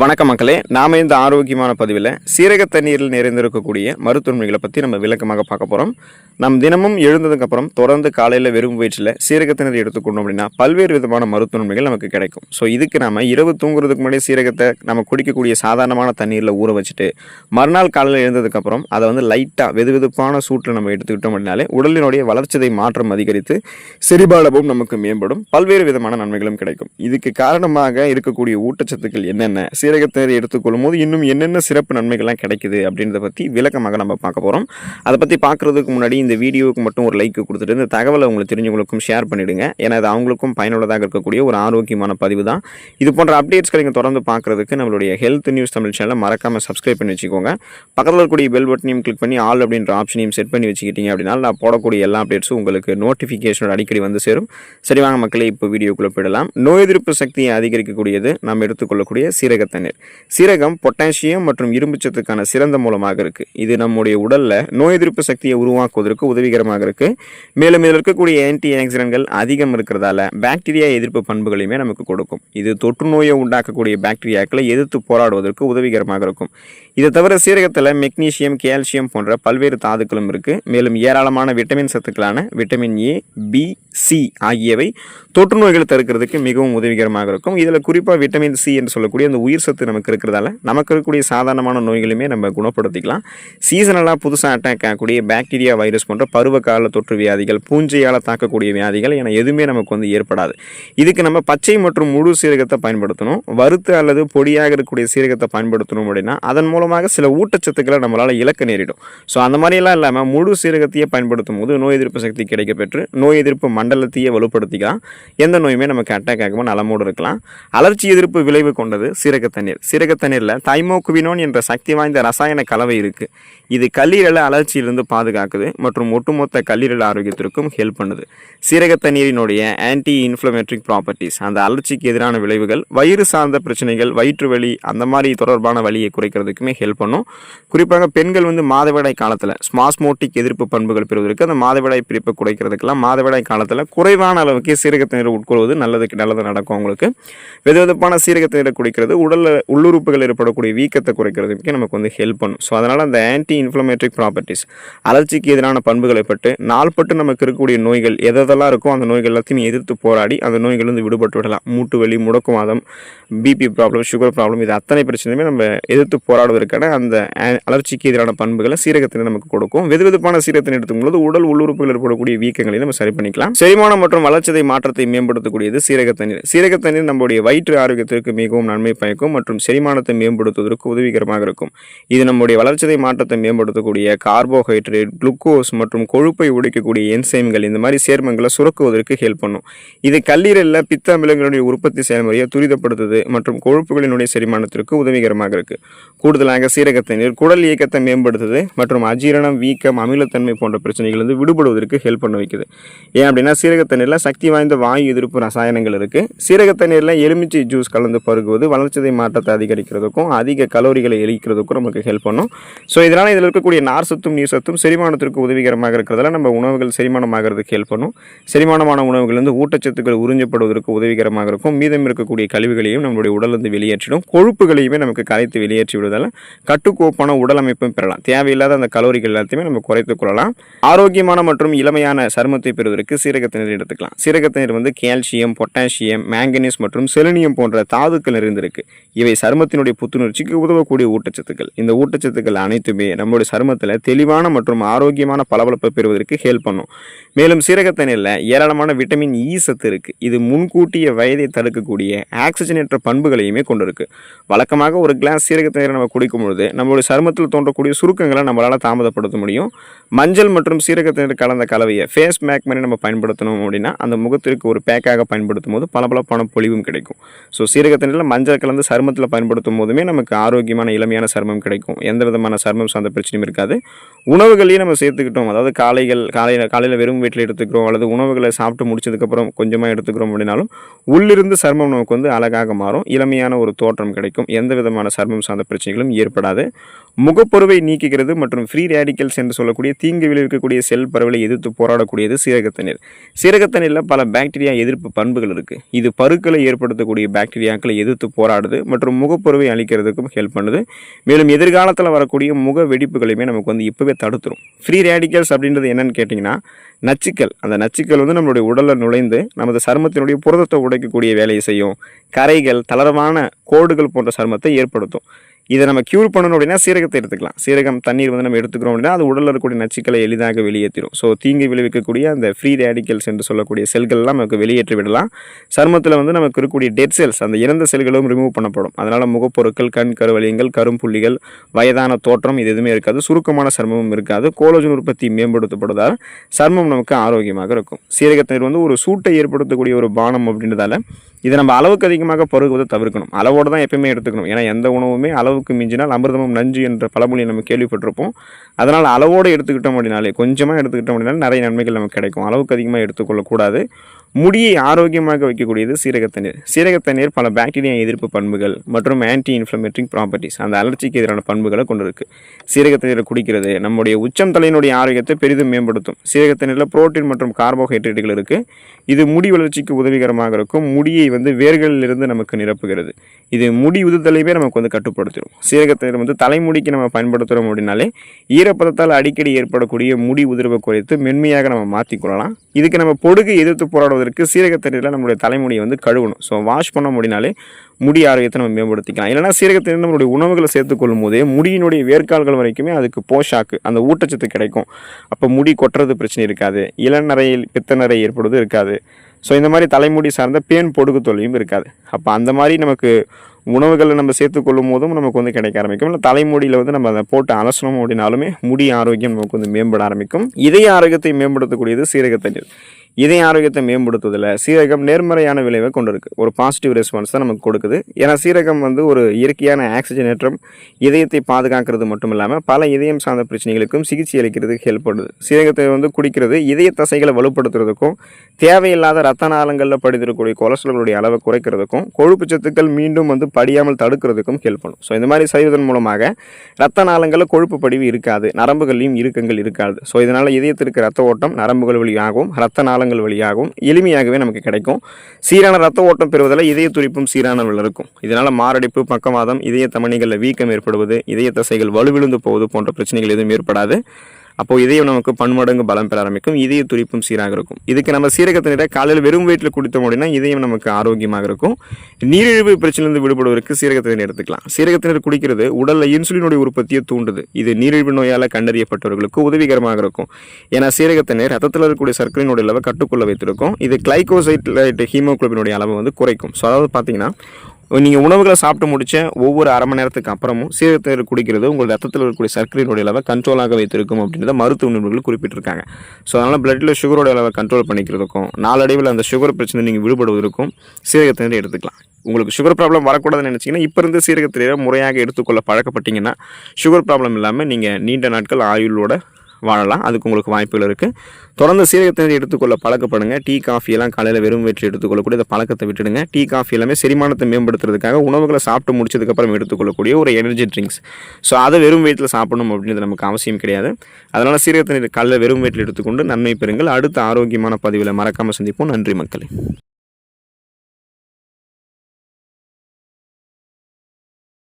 வணக்கம் மக்களே நாம இந்த ஆரோக்கியமான பதிவில் சீரக தண்ணீரில் நிறைந்திருக்கக்கூடிய மருத்துவமைகளை பற்றி நம்ம விளக்கமாக பார்க்க போகிறோம் நம் தினமும் எழுந்ததுக்கப்புறம் தொடர்ந்து காலையில் வெறும் வயிற்றில் சீரக தண்ணீர் எடுத்துக்கொண்டோம் அப்படின்னா பல்வேறு விதமான மருத்துவமைகள் நமக்கு கிடைக்கும். ஸோ இதுக்கு நாம் இரவு தூங்குறதுக்கு முன்னாடி சீரகத்தை நம்ம குடிக்கக்கூடிய சாதாரணமான தண்ணீரில் ஊற வச்சுட்டு மறுநாள் காலையில் எழுந்ததுக்கப்புறம் அதை வந்து லைட்டாக வெது வெதுப்பான சூட்டில் நம்ம எடுத்துக்கிட்டோம் அப்படின்னாலே உடலினுடைய வளர்ச்சிதை மாற்றம் அதிகரித்து செரிபாலமும் நமக்கு மேம்படும். பல்வேறு விதமான நன்மைகளும் கிடைக்கும். இதுக்கு காரணமாக இருக்கக்கூடிய ஊட்டச்சத்துக்கள் என்னென்ன? சீரகத்தை எடுத்துக்கொள்ளும் போது இன்னும் என்னென்ன சிறப்பு நன்மைகள்லாம் கிடைக்குது அப்படின்றத பற்றி விளக்கமாக நம்ம பார்க்க போகிறோம் அதை பற்றி பார்க்குறதுக்கு முன்னாடி இந்த வீடியோவுக்கு மட்டும் ஒரு லைக் கொடுத்துட்டு இந்த தகவலை உங்களுக்கு தெரிஞ்சவங்களுக்கும் ஷேர் பண்ணிவிடுங்க ஏன்னா அது அவங்களுக்கும் பயனுள்ளதாக இருக்கக்கூடிய ஒரு ஆரோக்கியமான பதிவு தான். இது போன்ற அப்டேட்ஸ்களை நீங்கள் தொடர்ந்து பார்க்குறதுக்கு நம்மளுடைய ஹெல்த் நியூஸ் தமிழ் சேனலை மறக்காமல் சப்ஸ்கிரைப் பண்ணி வச்சுக்கோங்க. பக்கத்தில் இருக்கக்கூடிய பெல் பட்டனையும் கிளிக் பண்ணி ஆல் அப்படின்ற ஆப்ஷனையும் செட் பண்ணி வச்சுக்கிட்டீங்க அப்படின்னா நான் போடக்கூடிய எல்லா அப்டேட்ஸும் உங்களுக்கு நோட்டிஃபிகேஷனோட அடிக்கடி வந்து சேரும். சரி வாங்க மக்களே இப்போ வீடியோக்குள்ளே போயிடலாம். நோய் எதிர்ப்பு சக்தியை அதிகரிக்கக்கூடியது நாம் எடுத்துக்கொள்ளக்கூடிய சீரகத்தை தண்ணீர் சீரகம் பொட்டாசியம் மற்றும் இரும்புச்சத்துக்கான சிறந்த மூலமாக இருக்குது இது நம்முடைய உடலில் நோய் எதிர்ப்பு சக்தியை உருவாக்குவதற்கு உதவிகரமாக இருக்குது மேலும் இதில் இருக்கக்கூடிய ஆன்டி ஆக்சிடென்ட்கள் அதிகம் இருக்கிறதால பாக்டீரியா எதிர்ப்பு பண்புகளையுமே நமக்கு கொடுக்கும். இது தொற்று நோயை உண்டாக்கக்கூடிய பாக்டீரியாக்களை எதிர்த்து போராடுவதற்கு உதவிகரமாக இருக்கும். இதை தவிர சீரகத்தில் மெக்னீசியம் கால்சியம் போன்ற பல்வேறு தாதுக்களும் இருக்குது மேலும் ஏராளமான விட்டமின் சத்துக்களான விட்டமின் ஏ பி சி ஆகியவை தொற்று நோய்களை தடுக்கிறதுக்கு மிகவும் உதவிகரமாக இருக்கும். இதில் குறிப்பாக விட்டமின் சி என்று சொல்லக்கூடிய அந்த உயிர் சத்து நமக்கு இருக்கிறதால நமக்கு இருக்கக்கூடிய சாதாரணமான நோய்களுமே நம்ம குணப்படுத்திக்கலாம். சீசனலாக புதுசாக அட்டாக் ஆகக்கூடிய பாக்டீரியா வைரஸ் போன்ற பருவகால தொற்று வியாதிகள் பூஞ்சையால் தாக்கக்கூடிய வியாதிகள் என எதுவுமே நமக்கு வந்து ஏற்படாது. இதுக்கு நம்ம பச்சை மற்றும் முழு சீரகத்தை பயன்படுத்தணும். வறுத்து அல்லது பொடியாக இருக்கக்கூடிய சீரகத்தை பயன்படுத்தணும் அப்படின்னா அதன் மூலமாக சில ஊட்டச்சத்துக்களை நம்மளால் இலக்க நேரிடும். ஸோ அந்த மாதிரியெல்லாம் இல்லாமல் முழு சீரகத்தையே பயன்படுத்தும் போது நோய் எதிர்ப்பு சக்தி கிடைக்க பெற்று நோய் எதிர்ப்பு மண் மண்டலத்தையே வலுப்படுத்திக்கலாம். எந்த நோயுமே நமக்கு அட்டாக் ஆகாமல் நலமோடு இருக்கலாம். அலர்ச்சி எதிர்ப்பு விளைவு கொண்டது சீரக தண்ணீர். சீரக தண்ணீரில் தைமோக்குவினோன் என்ற சக்தி வாய்ந்த ரசாயன கலவை இருக்குது இது கல்லீரலை அலர்ச்சியிலிருந்து பாதுகாக்குது மற்றும் ஒட்டுமொத்த கல்லீரல் ஆரோக்கியத்திற்கும் ஹெல்ப் பண்ணுது. சீரக தண்ணீரினுடைய ஆன்டி இன்ஃப்ளமேட்ரிக் ப்ராப்பர்ட்டிஸ் அந்த அலர்ச்சிக்கு எதிரான விளைவுகள் வயிறு சார்ந்த பிரச்சனைகள் வயிற்று வலி அந்த மாதிரி தொடர்பான வழியை குறைக்கிறதுக்குமே ஹெல்ப் பண்ணும். குறிப்பாக பெண்கள் வந்து மாதவிடாய் காலத்தில் ஸ்மாஸ்மோட்டிக் எதிர்ப்பு பண்புகள் பெறுவதற்கு அந்த மாதவிடாய் பிரிப்பை குறைக்கிறதுக்கெல்லாம் மாதவிடாய் காலத்தில் குறைவான அளவுக்கு சீரக உட்கொள்வது நல்லதுக்கு நல்லது நடக்கும் உங்களுக்கு வெது வெதுப்பான சீரக குடிக்கிறது உடலில் உள்ளுறுப்புகள் ஏற்படக்கூடிய வீக்கத்தை குறைக்கிறதுக்கு நமக்கு வந்து ஹெல்ப் பண்ணும். ஸோ அதனால் அந்த ஆன்டி இன்ஃப்ளமேட்ரிக் ப்ராப்பர்ட்டிஸ் அலர்ச்சிக்கு எதிரான பண்புகளை பட்டு நாள்பட்டு நமக்கு இருக்கக்கூடிய நோய்கள் எதெல்லாம் இருக்கோ அந்த நோய்கள் எல்லாத்தையும் எதிர்த்து போராடி அந்த நோய்கள் வந்து விடுபட்டு விடலாம். மூட்டு வலி முடக்குவாதம் பிபி ப்ராப்ளம் சுகர் ப்ராப்ளம் இது அத்தனை பிரச்சனையுமே நம்ம எதிர்த்து போராடுவதற்கான அந்த அலர்ச்சிக்கு எதிரான பண்புகளை சீரகத்தினை நமக்கு கொடுக்கும். வெது வெதுப்பான சீரகத்தினை எடுத்துக்கும்போது உடல் உள்ளுறுப்புகள் ஏற்படக்கூடிய வீக்கங்களை நம்ம சரி பண்ணிக்கலாம். செரிமானம் மற்றும் வளர்ச்சிதை மாற்றத்தை மேம்படுத்தக்கூடியது சீரக தண்ணீர். சீரக தண்ணீர் நம்முடைய வயிற்று ஆரோக்கியத்திற்கு மிகவும் நன்மை பயக்கும் மற்றும் செரிமானத்தை மேம்படுத்துவதற்கு உதவிகரமாக இருக்கும். இது நம்முடைய வளர்ச்சிதை மாற்றத்தை மேம்படுத்தக்கூடிய கார்போஹைட்ரேட் குளுக்கோஸ் மற்றும் கொழுப்பை உடைக்கக்கூடிய என்சைம்கள் இந்த மாதிரி சேர்மங்களை சுரக்குவதற்கு ஹெல்ப் பண்ணும். இது கல்லீரலில் பித்த அமிலங்களுடைய உற்பத்தி செயல்முறையை துரிதப்படுத்துது மற்றும் கொழுப்புகளினுடைய செரிமானத்திற்கு உதவிகரமாக இருக்கு. கூடுதலாக சீரக தண்ணீர் குடல் இயக்கத்தை மேம்படுத்துது மற்றும் அஜீரணம் வீக்கம் அமிலத்தன்மை போன்ற பிரச்சனைகள் வந்து விடுபடுவதற்கு ஹெல்ப் பண்ண வைக்குது. ஏன் அப்படின்னா சீரக தண்ணீரில் சக்தி வாய்ந்த வாயு எதிர்ப்பு ரசாயனங்கள் இருக்கு. சீரக தண்ணீரில் எலுமிச்சை ஜூஸ் கலந்து பருகுவது வளர்ச்சிதை மாற்றத்தை அதிகரிக்கிறதுக்கும் அதிக கலோரிகளை எரிக்கிறதுக்கும் நமக்கு ஹெல்ப் பண்ணும். ஸோ இதனால் இதில் இருக்கக்கூடிய நார் சத்தும் நீர் சத்தும் செரிமானத்திற்கு உதவிகரமாக இருக்கிறதால நம்ம உணவுகள் செரிமானமாகிறதுக்கு ஹெல்ப் பண்ணும். செரிமானமான உணவுகள் வந்து ஊட்டச்சத்துக்கள் உறிஞ்சப்படுவதற்கு உதவிகரமாக இருக்கும். மீதம் இருக்கக்கூடிய கழிவுகளையும் நம்மளுடைய உடலிருந்து வெளியேற்றிடும். கொழுப்புகளையுமே நமக்கு கரைத்து வெளியேற்றி விடுவதால் கட்டுக்கோப்பான உடல் அமைப்பும் பெறலாம். தேவையில்லாத அந்த கலோரிகள் எல்லாத்தையுமே நம்ம குறைத்துக் கொள்ளலாம். ஆரோக்கியமான மற்றும் இளமையான சருமத்தை பெறுவதற்கு சீரகத்தண்ணீர் எடுத்துக்கலாம். சீரகத்தண்ணீர் வந்து கால்சியம் பொட்டாசியம் மேங்கனீஸ் மற்றும் செலினியம் போன்ற தாதுக்கள் நிறைந்திருக்கு. இவை சருமத்தினுடைய புத்துணர்ச்சிக்கு உதவக்கூடிய ஊட்டச்சத்துக்கள். இந்த ஊட்டச்சத்துக்கள் அனைத்துமே நம்மளுடைய சருமத்தில் தெளிவான மற்றும் ஆரோக்கியமான பளபளப்பை பெறுவதற்கு ஹெல்ப் பண்ணும். மேலும் சீரகத்தனையில் ஏராளமான விட்டமின் இ e சத்து இருக்குது இது முன்கூட்டிய வயதை தடுக்கக்கூடிய ஆக்சிஜனேற்ற பண்புகளையுமே கொண்டிருக்கு. வழக்கமாக ஒரு கிளாஸ் சீரகத்தண்ணீரை நம்ம குடிக்கும் பொழுது நம்மளுடைய சருமத்தில் தோன்றக்கூடிய சுருக்கங்களை நம்மளால் தாமதப்படுத்த முடியும். மஞ்சள் மற்றும் சீரகத்தண்ணீர் கலந்த கலவையை ஃபேஸ் பேக் மாதிரி நம்ம பயன்படுத்தணும் அப்படின்னா அந்த முகத்திற்கு ஒரு பேக்காக பயன்படுத்தும் போது பளபள பணம் பொழிவும் கிடைக்கும் ஸோ சீரகத்தண்ணீரில் மஞ்சள் கலந்து சரும சருமத்தில் பயன்படுத்தும் போதுமே நமக்கு ஆரோக்கியமான இளமையான சருமம் கிடைக்கும். எந்த விதமான சருமம் சார்ந்த பிரச்சனையும் இருக்காது. உணவுகளையும் நம்ம சேர்த்துக்கிட்டோம். அதாவது காலைகள் காலையில் காலையில் வெறும் வீட்டில் எடுத்துக்கிறோம் அல்லது உணவுகளை சாப்பிட்டு முடிச்சதுக்கப்புறம் கொஞ்சமாக எடுத்துக்கிறோம் அப்படின்னாலும் உள்ளிருந்து சருமம் நமக்கு வந்து அழகாக மாறும். இளமையான ஒரு தோற்றம் கிடைக்கும். எந்த விதமான சருமம் சார்ந்த பிரச்சனைகளும் ஏற்படாது. முகப்பொருவை நீக்குகிறது மற்றும் ஃப்ரீ ரேடிக்கல்ஸ் என்று சொல்லக்கூடிய தீங்கு விளைவிக்கக்கூடிய செல் பரவலை எதிர்த்து போராடக்கூடியது சீரகத்தண்ணீர் சீரகத்தண்ணீரில் பல பாக்டீரியா எதிர்ப்பு பண்புகள் இருக்குது இது பருக்களை ஏற்படுத்தக்கூடிய பாக்டீரியாக்களை எதிர்த்து போராடுது மற்றும் மற்றும் முகப்பொருவை அளிக்கிறதுக்கும் ஹெல்ப் பண்ணுது. மேலும் எதிர்காலத்தில் வரக்கூடிய முக வெடிப்புகளையுமே நமக்கு வந்து இப்போவே தடுத்துரும். ஃப்ரீ ரேடிக்கல்ஸ் அப்படின்றது என்னென்னு கேட்டிங்கன்னா நச்சுக்கள். அந்த நச்சுக்கள் வந்து நம்மளுடைய உடலில் நுழைந்து நமது சருமத்தினுடைய புரதத்தை உடைக்கக்கூடிய வேலையை செய்யும். கரைகள் தளர்வான கோடுகள் போன்ற சருமத்தை ஏற்படுத்தும். இதை நம்ம க்யூர் பண்ணணும் அப்படின்னா சீரகத்தை எடுத்துக்கலாம். சீரகம் தண்ணீர் வந்து நம்ம எடுத்துக்கிறோம் அப்படின்னா அது உடலில் இருக்கக்கூடிய நச்சுக்களை எளிதாக வெளியேற்றிடும் ஸோ தீங்கு விளைவிக்கக்கூடிய அந்த ஃப்ரீ ரேடிக்கல்ஸ் என்று சொல்லக்கூடிய செல்கள்லாம் நமக்கு வெளியேற்றி விடலாம். சருமத்தில் வந்து நமக்கு இருக்கக்கூடிய டெட் செல்ஸ் அந்த இறந்த செல்களும் ரிமூவ் பண்ணப்படும். அதனால் முகப்பொருட்கள் கண் கருவலியங்கள் கரும்புள்ளிகள் வயதான தோற்றம் இது எதுவுமே இருக்காது. சுருக்கமான சர்மமும் இருக்காது. கோலோஜன் உற்பத்தி மேம்படுத்தப்படுவதால் சர்மம் நமக்கு ஆரோக்கியமாக இருக்கும். சீரகத்தண்ணீர் வந்து ஒரு சூட்டை ஏற்படுத்தக்கூடிய ஒரு பானம் அப்படின்றதால இதை நம்ம அளவுக்கு அதிகமாக பருகுவதை தவிர்க்கணும். அளவோடு தான் எப்பயுமே எடுத்துக்கணும். ஏன்னா எந்த உணவுமே அளவுக்கு மிஞ்சினால் அமிர்தமும் நஞ்சு என்ற பழமொழியை நம்ம கேள்விப்பட்டிருப்போம். அதனால் அளவோடு எடுத்துக்கிட்டோம் அப்படின்னாலே கொஞ்சமாக எடுத்துக்கிட்டோம் அப்படின்னாலே நிறைய நன்மைகள் நமக்கு கிடைக்கும். அளவுக்கு அதிகமாக எடுத்துக்கொள்ளக்கூடாது. முடியை ஆரோக்கியமாக வைக்கக்கூடியது சீரகத்தண்ணீர் சீரகத்தண்ணீர் பல பாக்டீரியா எதிர்ப்பு பண்புகள் மற்றும் ஆன்டி இன்ஃப்ளமேட்ரிக் ப்ராப்பர்ட்டிஸ் அந்த அலர்ச்சிக்கு எதிரான பண்புகளை கொண்டு இருக்கு சீரகத்தண்ணீரை குடிக்கிறது நம்முடைய உச்சம் தலையினுடைய ஆரோக்கியத்தை பெரிதும் மேம்படுத்தும். சீரகத்தண்ணீரில் புரோட்டீன் மற்றும் கார்போஹைட்ரேட்டுகள் இருக்குது இது முடி வளர்ச்சிக்கு உதவிகரமாக இருக்கும். முடியை வந்து வேர்களிலிருந்து நமக்கு நிரப்புகிறது. இது முடி உதுதலையுமே நமக்கு வந்து கட்டுப்படுத்திடும். சீரகத்தை வந்து தலைமுடிக்கு நம்ம பயன்படுத்துகிறோம் அப்படின்னாலே ஈரப்பதத்தால் அடிக்கடி ஏற்படக்கூடிய முடி உதிர்வை குறைத்து மென்மையாக நம்ம மாற்றிக்கொள்ளலாம் இதுக்கு நம்ம பொடுகு எதிர்த்து போராடுவதற்கு சீரகத்தண்ணீரில் நம்மளுடைய தலைமுடியை வந்து கழுவணும். ஸோ வாஷ் பண்ண அப்படின்னாலே முடி ஆரோக்கியத்தை நம்ம மேம்படுத்திக்கலாம். இல்லைனா சீரகத்தண்ணீர் நம்மளுடைய உணவுகளை சேர்த்துக்கொள்ளும் போதே முடியினுடைய வேர்க்கால்கள் வரைக்குமே அதுக்கு போஷாக்கு அந்த ஊட்டச்சத்து கிடைக்கும். அப்போ முடி கொட்டுறது பிரச்சனை இருக்காது. இளநரையில் பித்தநரை ஏற்படுவது இருக்காது. ஸோ இந்த மாதிரி தலைமுடி சார்ந்த பேன் பொடுகு தொல்லையும் இருக்காது. அப்போ அந்த மாதிரி நமக்கு உணவுகளை நம்ம சேர்த்துக்கொள்ளும் போதும் நமக்கு வந்து கிடைக்க ஆரம்பிக்கும். இல்லை தலைமுடியில் வந்து நம்ம அதை போட்டு அலசணும் அப்படின்னாலுமே முடி ஆரோக்கியம் நமக்கு வந்து மேம்பட ஆரம்பிக்கும். இதய ஆரோக்கியத்தை மேம்படுத்தக்கூடியது சீரகத்தண்ணீர் இதய ஆரோக்கியத்தை மேம்படுத்துவதில் சீரகம் நேர்மறையான விளைவை கொண்டிருக்கு. ஒரு பாசிட்டிவ் ரெஸ்பான்ஸ் தான் நமக்கு கொடுக்குது. ஏன்னா சீரகம் வந்து ஒரு இயற்கையான ஆக்சிஜனேற்றம் இதயத்தை பாதுகாக்கிறது மட்டும் இல்லாமல் பல இதயம் சார்ந்த பிரச்சனைகளுக்கும் சிகிச்சை அளிக்கிறதுக்கு ஹெல்ப் பண்ணுது. சீரகத்தை வந்து குடிக்கிறது இதய தசைகளை வலுப்படுத்துறதுக்கும் தேவையில்லாத ரத்த நாளங்களில் படித்திருக்கக்கூடிய கொலஸ்ட்ராலுடைய அளவை குறைக்கிறதுக்கும் கொழுப்பு சத்துக்கள் மீண்டும் வந்து படியாமல் தடுக்கிறதுக்கும் ஹெல்ப் பண்ணும். ஸோ இந்த மாதிரி செய்வதன் மூலமாக ரத்த நாளங்களில் கொழுப்பு படிவு இருக்காது நரம்புகள்லையும் இறுக்கங்கள் இருக்காது. ஸோ இதனால் இதயத்திற்கு ரத்த ஓட்டம் நரம்புகள் வழியாகவும் ரத்த நாள் நாளங்கள் வழியாகவும் எளிமையாகவே நமக்கு கிடைக்கும். சீரான ரத்த ஓட்டம் பெறுவதில் இதய துடிப்பும் சீரானவில் இருக்கும். இதனால் மாரடைப்பு பக்கவாதம் இதய தமணிகளில் வீக்கம் ஏற்படுவது இதய தசைகள் வலுவிழுந்து போவது போன்ற பிரச்சனைகள் எதுவும் ஏற்படாது. அப்போது இதயம் நமக்கு பன்மடங்கு பலம் பெற ஆரம்பிக்கும் இதய துடிப்பும் சீராக இருக்கும். இதுக்கு நம்ம சீரகத்தை நீரை காலையில் வெறும் வயிற்றில் குடித்தோம் அப்படின்னா இதயம் நமக்கு ஆரோக்கியமாக இருக்கும். நீரிழிவு பிரச்சனையிலிருந்து விடுபடுவதற்கு சீரகத்தை நீர் எடுத்துக்கலாம். சீரகத்தை நீர் குடிக்கிறது உடலில் இன்சுலினுடைய உற்பத்தியை தூண்டுது. இது நீரிழிவு நோயால் கண்டறியப்பட்டவர்களுக்கு உதவிகரமாக இருக்கும். ஏன்னா சீரகத்தை நீர் ரத்தத்தில் இருக்கக்கூடிய சர்க்கரையினுடைய அளவை கட்டுக்குள்ள வைத்திருக்கும். இது கிளைகோசைட் ஹீமோக்ளோபினுடைய அளவை வந்து குறைக்கும். ஸோ அதாவது பார்த்தீங்கன்னா நீங்கள் உணவுகளை சாப்பிட்டு முடிச்ச ஒவ்வொரு அரை மணி நேரத்துக்கு அப்புறமும் சீரகத்தை குடிக்கிறது உங்கள் ரத்தத்தில் இருக்கக்கூடிய சர்க்கரையினுடைய அளவை கண்ட்ரோலாக வைத்திருக்கும் அப்படின்றத மருத்துவ நிபுணர்கள் குறிப்பிட்டிருக்காங்க. ஸோ அதனால் பிளட்டில் சுகரோட அளவை கண்ட்ரோல் பண்ணிக்கிறதுக்கும் நாளடைவில் அந்த சுகர் பிரச்சனை நீங்கள் விடுபடுவதற்கும் சீரகத்தை எடுத்துக்கலாம். உங்களுக்கு சுகர் ப்ராப்ளம் வரக்கூடாதுன்னு நினச்சிங்கன்னா இப்போ இருந்து சீரகத்திலே முறையாக எடுத்துக்கொள்ள பழக்கப்பட்டீங்கன்னா சுகர் ப்ராப்ளம் இல்லாமல் நீங்கள் நீண்ட நாட்கள் ஆயுளோட வாழலாம். அதுக்கு உங்களுக்கு வாய்ப்புகள் இருக்குது தொடர்ந்து சீரகத்தினர் எடுத்துக்கொள்ள பழக்கப்படுங்க. டீ காஃபியெல்லாம் காலையில் வெறும் வயிற்று எடுத்துக்கொள்ளக்கூடிய இந்த பழக்கத்தை விட்டுடுங்க. டீ காஃபி எல்லாமே செரிமானத்தை மேம்படுத்துறதுக்காக உணவுகளை சாப்பிட்டு முடிச்சதுக்கப்புறம் எடுத்துக்கொள்ளக்கூடிய ஒரு எனர்ஜி ட்ரிங்க்ஸ் ஸோ அதை வெறும் வயிற்றில் சாப்பிடணும் அப்படின்றது நமக்கு அவசியம் கிடையாது. அதனால் சீரகத்தினர் காலையில் வெறும் வயிற்றில் எடுத்துக்கொண்டு நன்மை பெறுங்கள். அடுத்த ஆரோக்கியமான பதிவில் மறக்காமல் சந்திப்போம். நன்றி மக்களே.